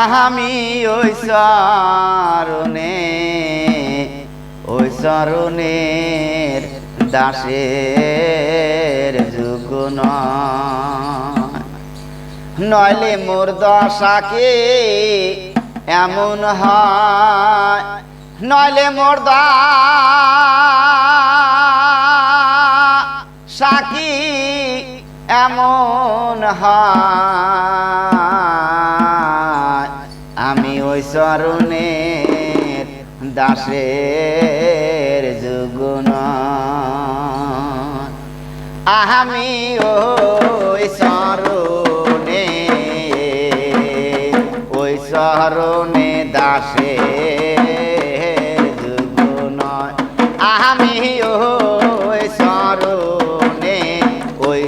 আহামি ওই চরণে, ওই চরণের দাসের যুগ নয়। নইলে মোর দশাকে এমন হয়, নইলে মোর দা সাকি এমন হয়। আমি ওই চরণের দাসের যুগুন আমি ওই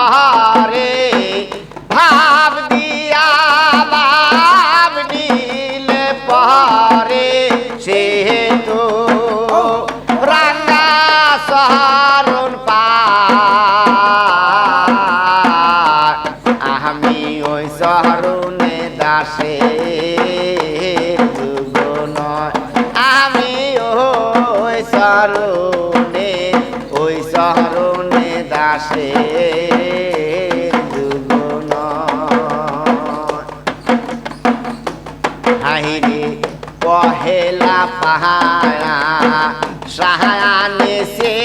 নীল দাসে হাইরে পহেলা পাহাড়া সাহানে সে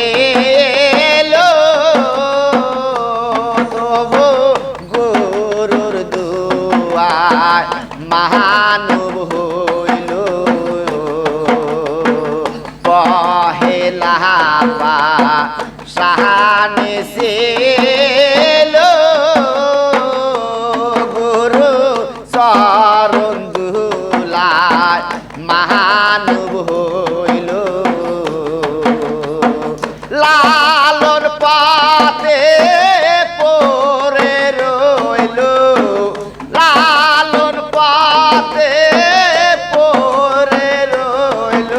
সাহানে সে গুরু চরণ দুলার পাতে পরে রইল। লালন পাতে পরে রইল।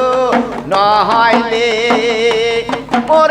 নহলে ওর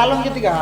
লালন গীতিকা